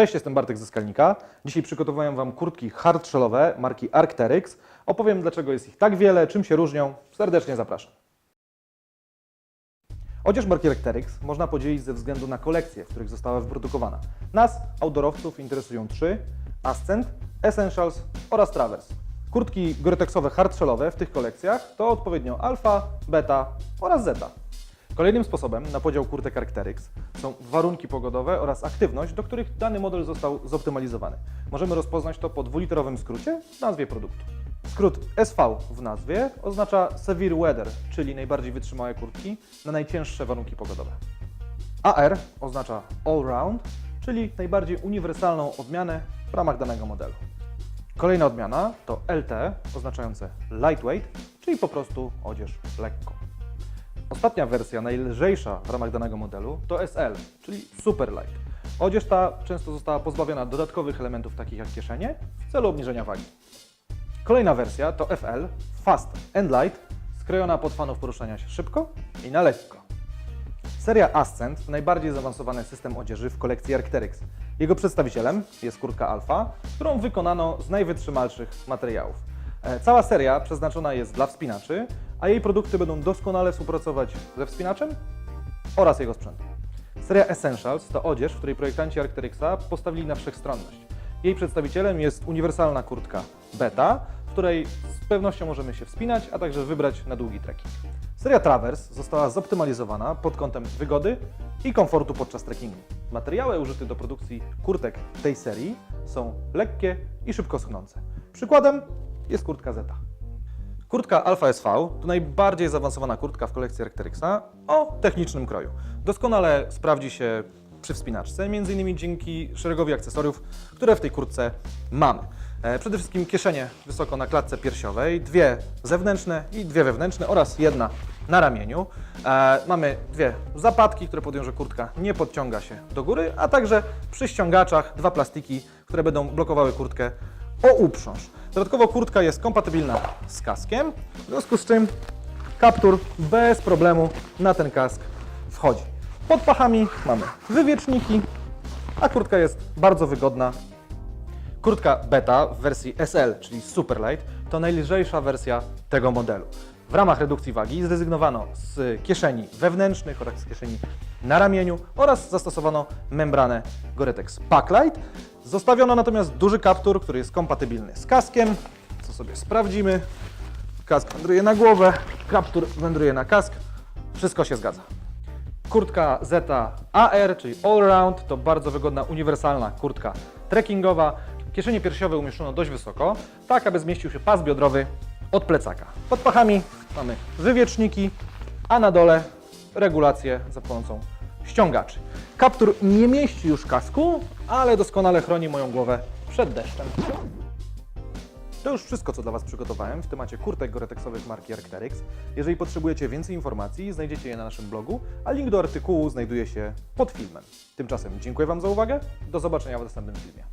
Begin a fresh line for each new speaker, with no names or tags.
Cześć, jestem Bartek ze Skalnika. Dzisiaj przygotowałem Wam kurtki hardshellowe marki Arc'teryx. Opowiem, dlaczego jest ich tak wiele, czym się różnią. Serdecznie zapraszam. Odzież marki Arc'teryx można podzielić ze względu na kolekcje, w których została wyprodukowana. Nas, outdoorowców, interesują trzy: Ascent, Essentials oraz Traverse. Kurtki goretexowe hardshellowe w tych kolekcjach to odpowiednio alfa, beta oraz zeta. Kolejnym sposobem na podział kurtek Arc'teryx są warunki pogodowe oraz aktywność, do których dany model został zoptymalizowany. Możemy rozpoznać to po dwuliterowym skrócie w nazwie produktu. Skrót SV w nazwie oznacza Severe Weather, czyli najbardziej wytrzymałe kurtki na najcięższe warunki pogodowe. AR oznacza All Round, czyli najbardziej uniwersalną odmianę w ramach danego modelu. Kolejna odmiana to LT, oznaczające Lightweight, czyli po prostu odzież lekko. Ostatnia wersja, najlżejsza w ramach danego modelu, to SL, czyli Super Light. Odzież ta często została pozbawiona dodatkowych elementów takich jak kieszenie w celu obniżenia wagi. Kolejna wersja to FL, Fast and Light, skrojona pod fanów poruszania się szybko i na lekko. Seria Ascent to najbardziej zaawansowany system odzieży w kolekcji Arc'teryx. Jego przedstawicielem jest kurtka Alpha, którą wykonano z najwytrzymalszych materiałów. E, Cała seria przeznaczona jest dla wspinaczy, a jej produkty będą doskonale współpracować ze wspinaczem oraz jego sprzętem. Seria Essentials to odzież, w której projektanci Arc'teryxa postawili na wszechstronność. Jej przedstawicielem jest uniwersalna kurtka Beta, w której z pewnością możemy się wspinać, a także wybrać na długi trekking. Seria Traverse została zoptymalizowana pod kątem wygody i komfortu podczas trekkingu. Materiały użyte do produkcji kurtek tej serii są lekkie i szybko schnące. Przykładem jest kurtka Zeta. Kurtka Alpha SV to najbardziej zaawansowana kurtka w kolekcji Arc'teryxa o technicznym kroju. Doskonale sprawdzi się przy wspinaczce, m.in. dzięki szeregowi akcesoriów, które w tej kurtce mamy. E, Przede wszystkim kieszenie wysoko na klatce piersiowej, dwie zewnętrzne i dwie wewnętrzne oraz jedna na ramieniu. E, Mamy dwie zapadki, które powodują, że kurtka nie podciąga się do góry, a także przy ściągaczach dwa plastiki, które będą blokowały kurtkę o uprząż. Dodatkowo kurtka jest kompatybilna z kaskiem, w związku z czym kaptur bez problemu na ten kask wchodzi. Pod pachami mamy wywieczniki, a kurtka jest bardzo wygodna. Kurtka Beta w wersji SL, czyli Super Light, to najlżejsza wersja tego modelu. W ramach redukcji wagi zrezygnowano z kieszeni wewnętrznych oraz z kieszeni na ramieniu oraz zastosowano membranę Gore-Tex Packlight. Zostawiono natomiast duży kaptur, który jest kompatybilny z kaskiem, co sobie sprawdzimy. Kask wędruje na głowę, kaptur wędruje na kask. Wszystko się zgadza. Kurtka Zeta AR, czyli All Round, to bardzo wygodna, uniwersalna kurtka trekkingowa. Kieszenie piersiowe umieszczono dość wysoko, tak aby zmieścił się pas biodrowy od plecaka. Pod pachami mamy wywieczniki, a na dole regulację za pomocą ściągaczy. Kaptur nie mieści już kasku, ale doskonale chroni moją głowę przed deszczem. To już wszystko, co dla Was przygotowałem w temacie kurtek goretexowych marki Arc'teryx. Jeżeli potrzebujecie więcej informacji, znajdziecie je na naszym blogu, a link do artykułu znajduje się pod filmem. Tymczasem dziękuję Wam za uwagę, do zobaczenia w następnym filmie.